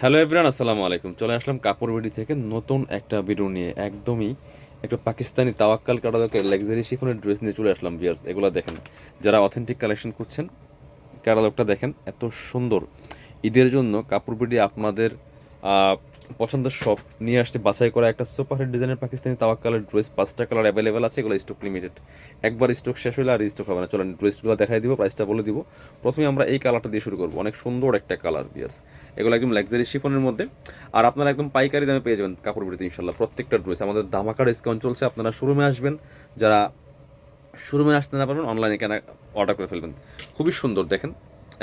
Hello everyone আসসালামু আলাইকুম। চলে আসলাম কাপড় বেডি থেকে নতুন একটা ভিডিও নিয়ে। একদমই একটা পাকিস্তানি তাওয়াক্কাল কাটাদকে লাক্সারি শিফনের ড্রেস নিয়ে চলে আসলাম ভিয়ার্স এগুলো দেখেন, যারা অথেন্টিক কালেকশন করছেন ক্যাটালগটা দেখেন, এত সুন্দর। ঈদের জন্য কাপড় বেডি আপনাদের পছন্দের সব নিয়ে আসতে বাছাই করা একটা সুপার হিট ডিজাইনের পাকিস্তানি তাওয়াক্কালের ড্রেস পাঁচটা কালার অ্যাভেলেবেল আছে, এগুলো স্টক লিমিটেড একবার স্টক শেষ হলে আর স্টক হবে না। চলেন ড্রেসগুলো দেখাই দিব প্রাইসটা বলে দিব। প্রথমে আমরা এই কালারটা দিয়ে শুরু করব। অনেক সুন্দর একটা কালার বিয়ার্স এগুলো একদম লাক্সারি শিফনের মধ্যে। আর আপনারা একদম পাইকারি দামে পেয়ে যাবেন কাপড় বিড়িতে ইনশাল্লাহ প্রত্যেকটা ড্রেস আমাদের ধামাকা ডিসকাউন্ট চলছে, আপনারা শোরুমে আসবেন। যারা শোরুমে আসতে না পারবেন অনলাইনে কেনা অর্ডার করে ফেলবেন। খুবই সুন্দর, দেখেন।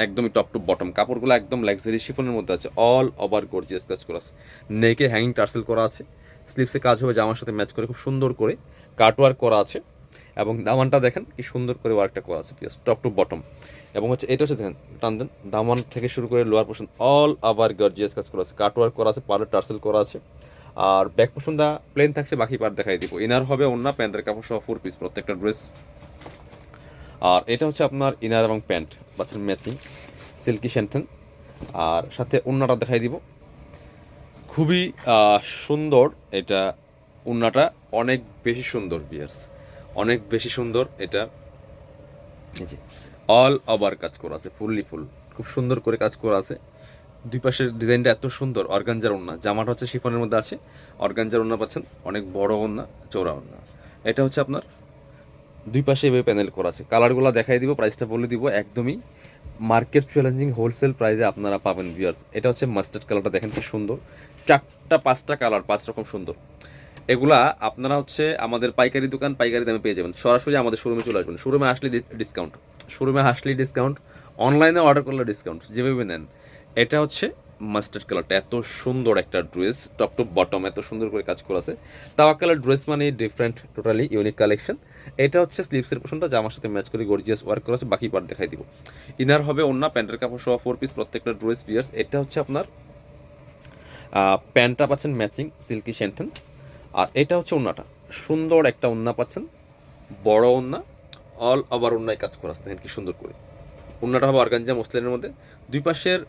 একদমই টপ টু বটম কাপড়গুলো একদম লাক্সারি শিফনের মধ্যে আছে। অল ওভার গর্জিয়াস কাজ করা আছে। নেকে হ্যাঙ্গিং টার্সেল করা আছে। স্লিপসে কাজ হবে জামার সাথে ম্যাচ করে, খুব সুন্দর করে কাটওয়ার্ক করা আছে। এবং দামানটা দেখেন, কি সুন্দর করে ওয়ার্কটা করা আছে প্লাস টপ টু বটম এবং হচ্ছে, এটা হচ্ছে দেখেন, টান দেন, দামান থেকে শুরু করে লোয়ার পোর্শন অল আবার গর্জিয়াস কাজ করা আছে। কাটওয়ার্ক করা আছে পার্লের টার্সেল করা আছে। আর ব্যাক পোর্শনটা প্লেন থাকছে, বাকি পার্ট দেখাই দিব। ইনার হবে অন্য প্যান্টের কাপড় সহ ফোর পিস প্রত্যেকটা ড্রেস আর এটা হচ্ছে আপনার ইনার এবং প্যান্ট পাচ্ছেন ম্যাচিং সিল্কি শ্যান্থেন আর সাথে উন্নাটা দেখাই দিব। খুবই সুন্দর এটা উন্নাটা, অনেক বেশি সুন্দর বিয়ার্স অনেক বেশি সুন্দর এটা। যে অল ওভার কাজ করা আছে ফুললি ফুল খুব সুন্দর করে কাজ করা আছে। দুই পাশের ডিজাইনটা এত সুন্দর, অর্গানজার ওন্না জামাটা হচ্ছে শিফনের মধ্যে আছে, অর্গানজার ওন্না পাচ্ছেন, অনেক বড় ওন্না চৌড়া ওন্না এটা হচ্ছে আপনার দুই পাশে এভাবে প্যানেল করা আছে। কালারগুলো দেখাই দিব প্রাইসটা বলে দিব, একদমই মার্কেট চ্যালেঞ্জিং হোলসেল প্রাইসে আপনারা পাবেন ভিউয়ার্স এটা হচ্ছে মাস্টার্ড কালারটা দেখেন কি সুন্দর। চারটা, পাঁচটা কালার পাঁচ রকম সুন্দর। এগুলা আপনারা হচ্ছে আমাদের পাইকারি দোকান, পাইকারি দামে পেয়ে যাবেন। সরাসরি আমাদের শোরুমে চলে আসবেন। শোরুমে আসলে ডিসকাউন্ট শোরুমে আসলেই ডিসকাউন্ট অনলাইনে অর্ডার করলে ডিসকাউন্ট যেভাবে নেন। এটা হচ্ছে মাস্টার্ড কালারটা এত সুন্দর একটা ড্রেস, টপ টপ বটম, এত সুন্দর করে কাজ করা আছে। তাওয়াক্কালের ড্রেস মানে ডিফারেন্ট টোটালি ইউনিক কালেকশন এটা হচ্ছে স্লিপসের পোশনটা জামার সাথে ম্যাচ করে গর্জিয়াস ওয়ার্ক করা আছে, বাকি পার্ট দেখাই দিব। ইনার হবে অন্য প্যান্টের কাপড় সহ ফোর পিস প্রত্যেকটা ড্রেস পিয়ার্স এটা হচ্ছে আপনার প্যান্টটা পাচ্ছেন ম্যাচিং সিল্কি শ্যান্টেন আর এটা হচ্ছে ওন্নাটা সুন্দর একটা ওন্না পাচ্ছেন, বড় ওন্না অল ওভার ওন্নায় কাজ করা আছে। দেখেন কি সুন্দর করে। ওন্নাটা হবে অর্গানজা মসলিনের মধ্যে। দুই পাশের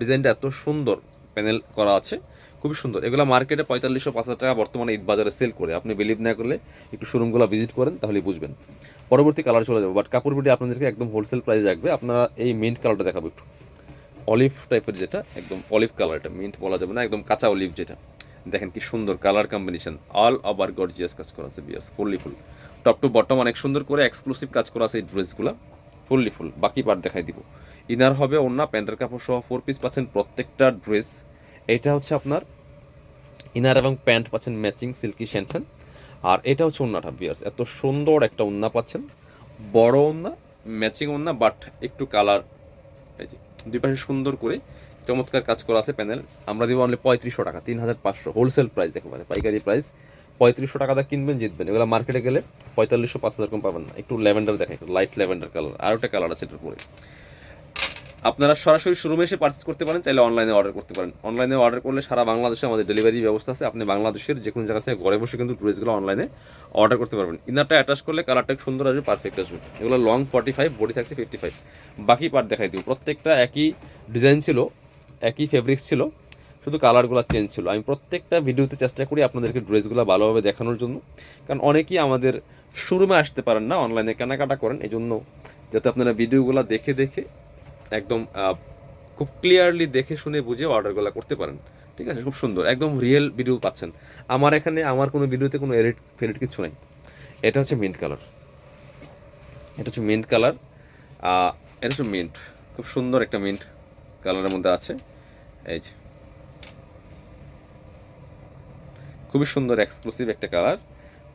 ডিজাইনটা এত সুন্দর প্যানেল করা আছে, খুবই সুন্দর। এগুলো মার্কেটে পঁয়তাল্লিশশো, পাঁচ হাজার টাকা বর্তমানে ঈদ বাজারে সেল করে। আপনি বিলিভ না করলে একটু শোরুমগুলো ভিজিট করেন তাহলে বুঝবেন। পরবর্তী কালার চলে যাবে বাট কাপড় বিটি আপনাদেরকে একদম হোলসেল প্রাইস রাখবে। আপনারা এই মিন্ট কালারটা দেখাবো একটু। অলিভ টাইপের যেটা, একদম অলিভ কালার এটা মিন্ট বলা যাবে না, একদম কাঁচা অলিভ যেটা। দেখেন কি সুন্দর colour combination all over gorgeous কাজ করা আছে বিয়াস fully full top to bottom অনেক সুন্দর করে এক্সক্লুসিভ কাজ করা আছে এই ড্রেসগুলো ফুললি ফুল, বাকি পার্ট দেখাই দিব। ইনার হবে অন্য প্যান্টের কাপড় সহ ফোর পিস পাচ্ছেন প্রত্যেকটা ড্রেস এটা হচ্ছে আপনার ইনার এবং প্যান্ট পাচ্ছেন ম্যাচিং সিল্কি শ্যান্টেন আর এটা হচ্ছে ওন্নাটা বিয়ার্স এত সুন্দর একটা ওন্না পাচ্ছেন। বড় ওন্না ম্যাচিং ওন্না বাট একটু কালার এই যে, দুই পাশে সুন্দর করে চমৎকার কাজ করা আছে প্যানেল আমরা দিব অনলি পঁয়ত্রিশশো টাকা, তিন হাজার পাঁচশো। হোলসেল প্রাইস দেখো মানে পাইকারি প্রাইস পঁয়ত্রিশশো টাকা দিয়ে কিনবেন, জিতবেন। এগুলো মার্কেটে গেলে পঁয়তাল্লিশশো, পাঁচ হাজার কম পাবেন না। একটু ল্যাভেন্ডার দেখাই একটু লাইট ল্যাভেন্ডার কালার আর একটা কালার আছে এটার পরে আপনারা সরাসরি শোরুমে এসে পার্চেস করতে পারেন, চাইলে অনলাইনে অর্ডার করতে পারেন। অনলাইনে অর্ডার করলে সারা বাংলাদেশে আমাদের ডেলিভারি ব্যবস্থা আছে। আপনি বাংলাদেশের যে কোনো জায়গা থেকে ঘরে বসে কিন্তু ড্রেসগুলো অনলাইনে অর্ডার করতে পারবেন। ইনারটা অ্যাটাচ করলে কালারটা সুন্দর আসবে পারফেক্ট আসবে। এগুলো লং ফর্টি ফাইভ বডি থাকছে ফিফটি ফাইভ বাকি পার্ট দেখাই দিব প্রত্যেকটা একই ডিজাইন ছিল, একই ফেব্রিক্স ছিল। শুধু কালারগুলো চেঞ্জ ছিল। আমি প্রত্যেকটা ভিডিওতে চেষ্টা করি আপনাদেরকে ড্রেসগুলো ভালোভাবে দেখানোর জন্য। কারণ অনেকেই আমাদের শোরুমে আসতে পারেন না অনলাইনে কেনাকাটা করেন। এই জন্য যাতে আপনারা ভিডিওগুলো দেখে দেখে একদম খুব ক্লিয়ারলি দেখে শুনে বুঝে অর্ডারগুলো করতে পারেন। ঠিক আছে? খুব সুন্দর। একদম রিয়েল ভিডিও পাচ্ছেন। আমার এখানে, আমার কোনো ভিডিওতে কোনো এডিট ফেডিট কিছু নাই। এটা হচ্ছে মিন্ট কালার এটা হচ্ছে মিন্ট কালার এটা হচ্ছে মিন্ট খুব সুন্দর একটা মিন্ট কালারের মধ্যে আছে। এই যে। খুবই সুন্দর এক্সক্লুসিভ একটা কালার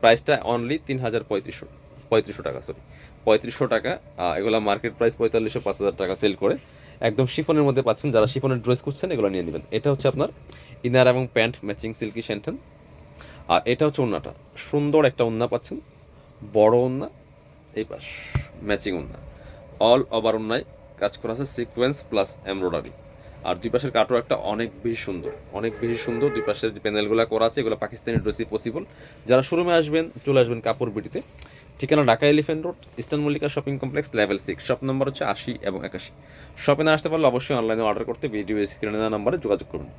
প্রাইসটা অনলি তিন হাজার পঁয়ত্রিশশো পঁয়ত্রিশশো টাকা সরি পঁয়ত্রিশশো টাকা এগুলো মার্কেট প্রাইস পঁয়তাল্লিশশো পাঁচ হাজার টাকা সেল করে। একদম শিফনের মধ্যে পাচ্ছেন, যারা শিফনের ড্রেস করছেন এগুলো নিয়ে নেবেন। এটা হচ্ছে আপনার ইনার এবং প্যান্ট ম্যাচিং সিল্কি শ্যান্টেন আর এটা হচ্ছে ওন্নাটা। সুন্দর একটা ওন্না পাচ্ছেন, বড় ওন্না, এই পাশ ম্যাচিং ওন্না। অল ওভার ওন্নায় কাজ করা আছে সিকোয়েন্স প্লাস এমব্রয়ডারি আর দুই পাশের কাটও একটা অনেক বেশি সুন্দর, অনেক বেশি সুন্দর। দুই পাশের যে প্যানেলগুলো করা আছে, এগুলো পাকিস্তানি ড্রেসই পসিবল যারা শোরুমে আসবেন, চলে আসবেন কাপড় বিটিতে। ঠিকানা Dhaka elephant road eastern Mallika shopping complex level six shop number হচ্ছে আশি এবং একাশি। শপে না আসতে পারলে অবশ্যই অনলাইনে অর্ডার করতে ভিডিও স্ক্রিনে নাম্বারে যোগাযোগ করবেন